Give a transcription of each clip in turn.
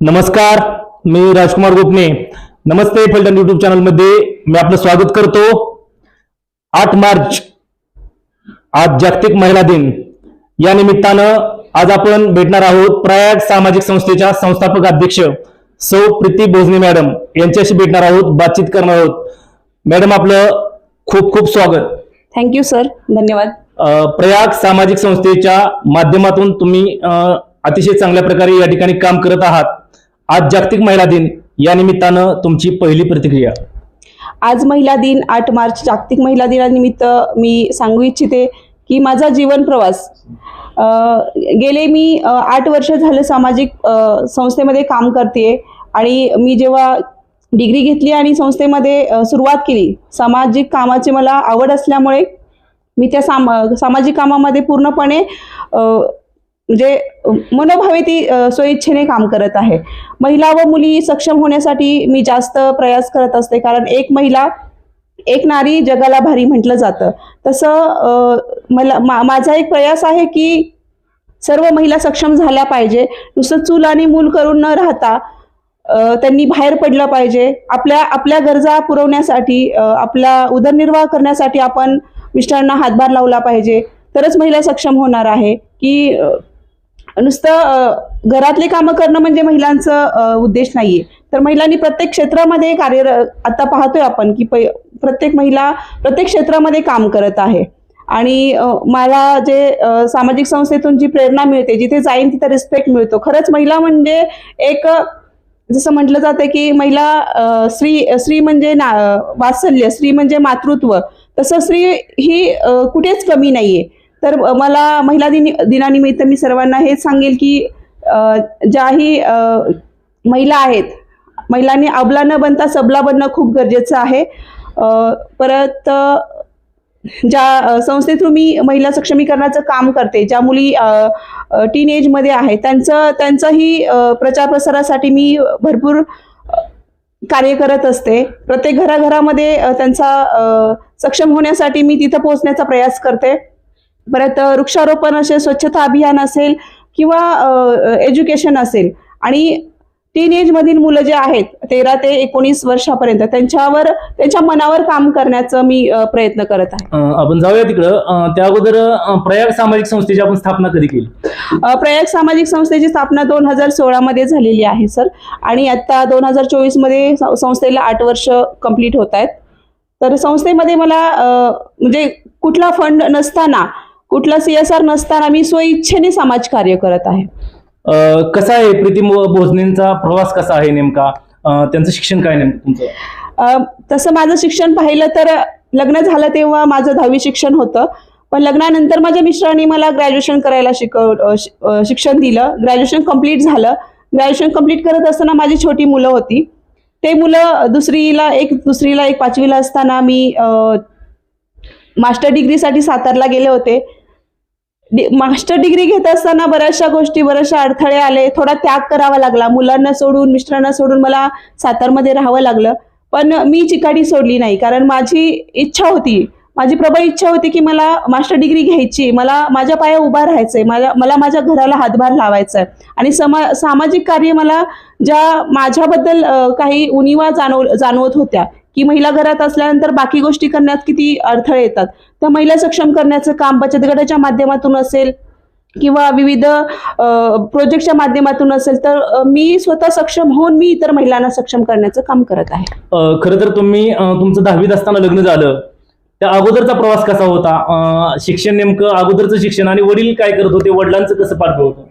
नमस्कार मी राजकुमार गोपने. नमस्ते फलटण युट्यूब चॅनलमध्ये. मी आपलं स्वागत करतो. आठ मार्च आज जागतिक महिला दिन. या निमित्तानं आज आपण भेटणार आहोत प्रयाग सामाजिक संस्थेच्या संस्थापक अध्यक्ष सौ प्रीती भोजने मॅडम. यांच्याशी भेटणार आहोत बातचीत करणार आहोत. मॅडम आपलं खूप खूप स्वागत. थँक्यू सर धन्यवाद. प्रयाग सामाजिक संस्थेच्या माध्यमातून तुम्ही अतिशय चांगल्या प्रकारे या ठिकाणी काम करत आहात. आज जागतिक महिला दिन या निमित्तानं तुमची पहिली प्रतिक्रिया. आज महिला दिन आठ मार्च जागतिक महिला दिनानिमित्त मी सांगू इच्छिते की माझा जीवन प्रवास गेले मी आठ वर्ष झालं सामाजिक संस्थेमध्ये काम करते आणि मी जेव्हा डिग्री घेतली आणि संस्थेमध्ये सुरुवात केली सामाजिक कामाची मला आवड असल्यामुळे मी त्या साम सामाजिक कामामध्ये पूर्णपणे म्हणजे मनोभावे ती अ, स्वइच्छेने काम करत आहे. महिला व मुली सक्षम होण्यासाठी मी जास्त प्रयास करत असते कारण एक महिला एक नारी जगाला भारी म्हटलं जातं. तसं मला मा माझा एक प्रयास आहे की सर्व महिला सक्षम झाल्या पाहिजे. नुसतं चूल आणि मूल करून न राहता त्यांनी बाहेर पडलं पाहिजे. आपल्या आपल्या गरजा पुरवण्यासाठी आपला उदरनिर्वाह करण्यासाठी आपण मिस्टरांना हातभार लावला पाहिजे. तरच महिला सक्षम होणार आहे की नुसतं घरातले कामं करणं म्हणजे महिलांचं उद्देश नाहीये. तर महिलांनी प्रत्येक क्षेत्रामध्ये कार्य आता पाहतोय आपण की पै प्रत्येक महिला प्रत्येक क्षेत्रामध्ये काम करत आहे. आणि मला जे सामाजिक संस्थेतून जी प्रेरणा मिळते जिथे जाईन तिथे रिस्पेक्ट मिळतो. खरंच महिला म्हणजे एक जसं म्हटलं जातं की महिला स्त्री स्त्री म्हणजे ना वात्सल्य स्त्री म्हणजे मातृत्व. तसं स्त्री ही कुठेच कमी नाहीये. तर मला महिला दिन दिनानिमित्त मी सर्वांना हेच सांगेल की ज्याही महिला आहेत महिलांनी अबला न बनता सबला बनणं खूप गरजेचं आहे. परत ज्या संस्थेथ्रू संस्थेतून मी महिला सक्षमीकरणाचं काम करते ज्या मुली टीन एजमध्ये आहे त्यांचं त्यांचंही प्रचार प्रसारासाठी मी भरपूर कार्य करत असते. प्रत्येक घराघरामध्ये त्यांचा सक्षम होण्यासाठी मी तिथं पोहोचण्याचा प्रयास करते. परत वृक्षारोपण असेल स्वच्छता अभियान असेल किंवा एज्युकेशन असेल. आणि टीन एजमधील मुलं जे आहेत तेरा ते एकोणीस वर्षापर्यंत त्यांच्यावर त्यांच्या मनावर काम करण्याचं मी प्रयत्न करत आहे. आपण जाऊया तिकडं. त्या अगोदर प्रयाग सामाजिक संस्थेची आपण स्थापना कधी केली? प्रयाग सामाजिक संस्थेची स्थापना दोन हजार सोळामध्ये झालेली आहे सर. आणि आता दोन हजार चोवीसमध्ये स- संस्थेला आठ वर्ष कंप्लीट होत आहेत. तर संस्थेमध्ये मला म्हणजे कुठला फंड नसताना कुठला सी एस आर नसताना मी स्वइच्छेने समाजकार्य करत आहे. कसा आहे प्रीती मो- भोजनेंचा प्रवास कसा आहे नेमका? त्यांचं शिक्षण काय नेमकं तुमचं? तसं माझं शिक्षण पाहिलं तर लग्न झालं तेव्हा माझं दहावी शिक्षण होतं. पण लग्नानंतर माझ्या मिस्टरांनी मला ग्रॅज्युएशन करायला शिकव शिक्षण दिलं. ग्रॅज्युएशन कंप्लीट झालं. ग्रॅज्युएशन कंप्लीट करत असताना माझी छोटी मुलं होती. ते मुलं दुसरीला एक दुसरीला एक पाचवीला असताना मी मास्टर डिग्रीसाठी सातारला गेले होते. मास्टर डिग्री घेत असताना बऱ्याचशा गोष्टी बऱ्याचशा अडथळे आले. थोडा त्याग करावा लागला. मुलांना सोडून मिस्टरांना सोडून मला सातारमध्ये राहावं लागलं. पण मी चिकाडी सोडली नाही. कारण माझी इच्छा होती. माझी प्रबळ इच्छा होती की मला मास्टर डिग्री घ्यायची. मला माझ्या पाया उभा राहायचंय. मला मला माझ्या घराला हातभार लावायचा आहे आणि समा सामाजिक कार्य मला ज्या माझ्याबद्दल काही उणिवा जाणव जाणवत होत्या की महिला घरात असल्यानंतर बाकी गोष्टी करण्यात किती अडथळे येतात. तर महिला सक्षम करण्याचं काम बचत गटाच्या माध्यमातून असेल किंवा विविध प्रोजेक्टच्या माध्यमातून असेल तर मी स्वतः सक्षम होऊन मी इतर महिलांना सक्षम करण्याचं काम करत आहे. खरं तर तुम्ही तुमचं दहावीत असताना लग्न झालं. त्या अगोदरचा प्रवास कसा होता? शिक्षण नेमकं अगोदरचं शिक्षण आणि वडील काय करत होते? वडिलांचं कसं पाठवलं होतं?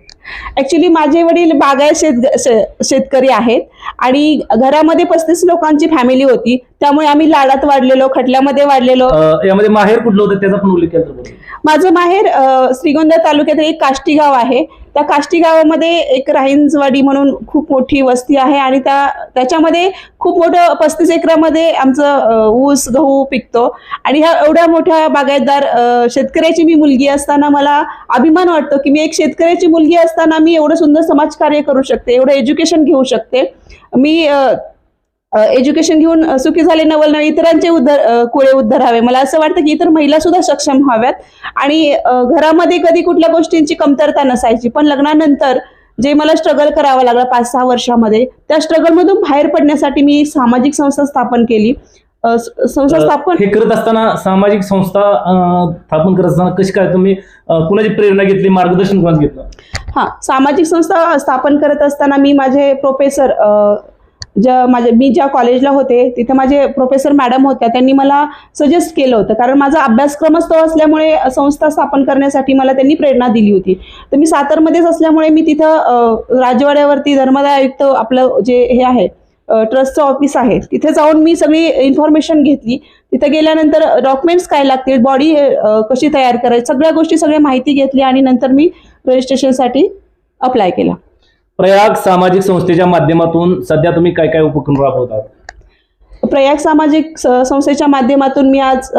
ऍक्च्युली माझे वडील बागायत शेत शेतकरी आहेत आणि घरामध्ये पस्तीस लोकांची फॅमिली होती. त्यामुळे आम्ही लाडात वाढलेलो खटल्यामध्ये वाढलेलो. यामध्ये माहेर कुठलं होतं त्याचा पण उल्लेख केला. माझं माहेर श्रीगोंदा तालुक्यात एक काष्टी गाव आहे. त्या काष्टी गावामध्ये एक राहिंजवाडी म्हणून खूप मोठी वस्ती आहे आणि त्या त्याच्यामध्ये खूप मोठं पस्तीस एकरामध्ये आमचं ऊस गहू पिकतो. आणि ह्या एवढ्या मोठ्या बागायतदार शेतकऱ्याची मी मुलगी असताना मला अभिमान वाटतो की मी एक शेतकऱ्याची मुलगी असताना मी एवढं सुंदर समाजकार्य करू शकते एवढं एज्युकेशन घेऊ शकते. मी एज्युकेशन घेऊन सुखी झाले नवल नवे इतरांचे उद्धार कुळे उद्धारावे मला असं वाटतं की इतर महिला सुद्धा सक्षम व्हाव्यात. आणि घरामध्ये कधी कुठल्या गोष्टींची कमतरता नसायची पण लग्नानंतर जे मला स्ट्रगल करावं लागलं पाच सहा वर्षामध्ये त्या स्ट्रगलमधून बाहेर पडण्यासाठी मी एक सामाजिक संस्था स्थापन केली. संस्था स्थापन हे करत असताना सामाजिक संस्था स्थापन करत असताना कशी काय तुम्ही कुणाची प्रेरणा घेतली मार्गदर्शन कोणाचं घेतलं? हां सामाजिक संस्था स्थापन करत असताना मी माझे प्रोफेसर ज्या माझ्या मी ज्या कॉलेजला होते तिथे माझे प्रोफेसर मॅडम होत्या त्यांनी मला सजेस्ट केलं होतं. कारण माझा अभ्यासक्रमच तो असल्यामुळे संस्था स्थापन करण्यासाठी मला त्यांनी प्रेरणा दिली होती. तर मी सातारमध्येच असल्यामुळे मी तिथं राजवाड्यावरती धर्मदाय आयुक्त आपलं जे हे आहे ट्रस्टचं ऑफिस आहे तिथे जाऊन मी सगळी इन्फॉर्मेशन घेतली. तिथे गेल्यानंतर डॉक्युमेंट्स काय लागतील बॉडी कशी तयार करायची सगळ्या गोष्टी सगळ्या माहिती घेतली आणि नंतर मी रजिस्ट्रेशनसाठी अप्लाय केला. प्रयाग सामाजिक संस्थेच्या माध्यमातून सध्या तुम्ही काय काय उपक्रम राबवतात? प्रयाग सामाजिक संस्थेच्या माध्यमातून मी आज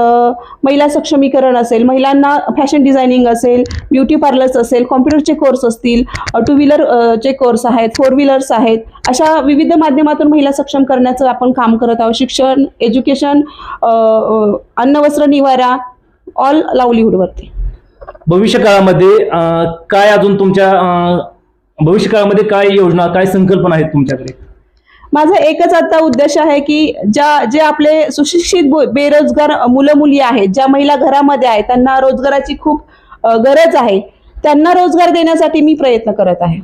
महिला सक्षमीकरण असेल महिलांना फॅशन डिझायनिंग असेल ब्युटी पार्लर्स असेल कॉम्प्युटरचे कोर्स असतील टू व्हीलर चे कोर्स आहेत फोर व्हीलर्स आहेत अशा विविध माध्यमातून महिला सक्षम करण्याचं आपण काम करत आहोत. शिक्षण एज्युकेशन अन्न वस्त्र निवारा ऑल लावलीहूडवरती भविष्य काळामध्ये काय अजून तुमच्या अं, भविष्य काळामध्ये काय योजना काय संकल्पना आहेत तुमच्याकडे? माझा एकच आता उद्देश आहे की ज्या जे आपले सुशिक्षित बेरोजगार मुलं मुली आहेत ज्या महिला घरामध्ये आहेत त्यांना रोजगाराची खूप गरज आहे. त्यांना रोजगार देण्यासाठी मी प्रयत्न करत आहे.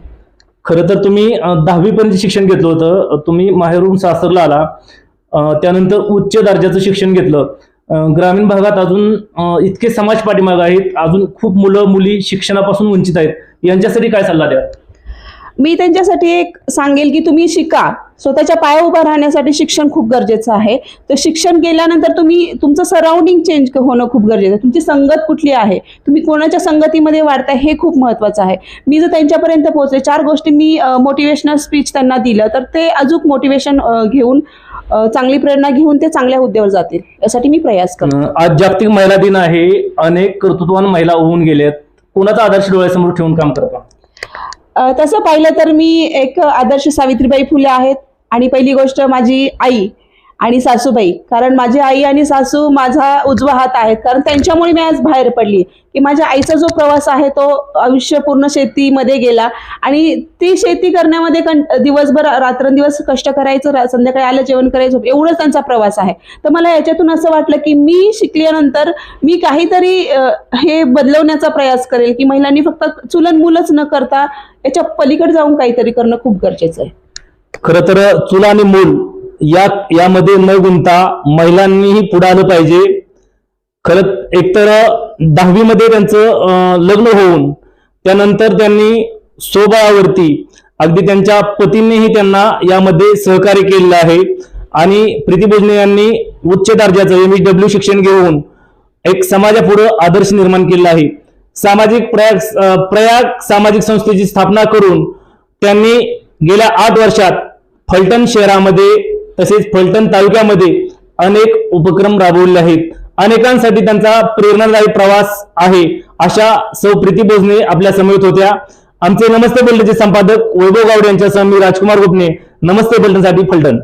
खरं तर तुम्ही दहावी पर्यंत शिक्षण घेतलं होतं तुम्ही माहेरून सासरला आला त्यानंतर उच्च दर्जाचं शिक्षण घेतलं. ग्रामीण भागात अजून इतके समाज पाठीमाग आहेत अजून खूप मुलं मुली शिक्षणापासून वंचित आहेत. यांच्यासाठी काय सल्ला द्या मी त्यांच्यासाठी एक सांगेल की तुम्ही शिका. स्वतःच्या पाया उभा राहण्यासाठी शिक्षण खूप गरजेचं आहे. तर शिक्षण केल्यानंतर तुम्ही तुमचं सराउंडिंग चेंज होणं खूप गरजेचं आहे. तुमची संगत कुठली आहे? तुम्ही कोणाच्या संगतीमध्ये वाढताय हे खूप महत्त्वाचं आहे. मी जर त्यांच्यापर्यंत पोहोचले चार गोष्टी मी मोटिवेशनल स्पीच त्यांना दिलं तर ते अजून मोटिवेशन घेऊन चांगली प्रेरणा घेऊन ते चांगल्या हुद्द्यावर जातील. यासाठी मी प्रयास करतो. आज जागतिक महिला दिन आहे. अनेक कर्तृत्वान महिला होऊन गेल्यात कोणाचा आदर्श डोळ्यासमोर ठेवून काम करता तसं पाहिलं तर मी एक आदर्श सावित्रीबाई फुले आहेत. आणि पहिली गोष्ट माझी आई. आणि सासूबाई. कारण माझी आई आणि सासू माझा उजवा हात आहेत. कारण त्यांच्यामुळे मी आज बाहेर पडली. की माझ्या आईचा जो प्रवास आहे तो आयुष्य पूर्ण शेतीमध्ये गेला. आणि ती शेती करण्यामध्ये कं दिवसभर रात्रंदिवस कष्ट करायचं संध्याकाळी आलं जेवण करायचं एवढंच त्यांचा प्रवास आहे. तर मला याच्यातून असं वाटलं की मी शिकल्यानंतर मी काहीतरी हे बदलवण्याचा प्रयास करेल. की महिलांनी फक्त चुलन मुलंच न करता याच्या पलीकडे जाऊन काहीतरी करणं खूप गरजेचं आहे. खरं तर चुला आणि मूल या यामध्ये न गुंता महिलांनीही पुढे आलं पाहिजे. खरं एकतर दहावीमध्ये त्यांचं लग्न होऊन त्यानंतर त्यांनी स्वबळावरती अगदी त्यांच्या पतींनीही त्यांना यामध्ये सहकार्य केलेलं आहे. आणि प्रीती भोजने यांनी उच्च दर्जाचं एम डब्ल्यू शिक्षण घेऊन एक समाजापुढं आदर्श निर्माण केलेला आहे. सामाजिक प्रयाग प्रयाग सामाजिक संस्थेची स्थापना करून त्यांनी गेल्या आठ वर्षात फलटण शहरामध्ये तसेच फलटण तालुक्यामध्ये अनेक उपक्रम राबवले आहेत. अनेकांसाठी त्यांचा प्रेरणादायी प्रवास आहे. अशा सौ प्रीती बोजने आपल्या समेत होत्या. आमचे नमस्ते बुलटनचे संपादक वैभव गावडे यांच्यासह मी राजकुमार गुपने. नमस्ते बुलटनसाठी फलटण.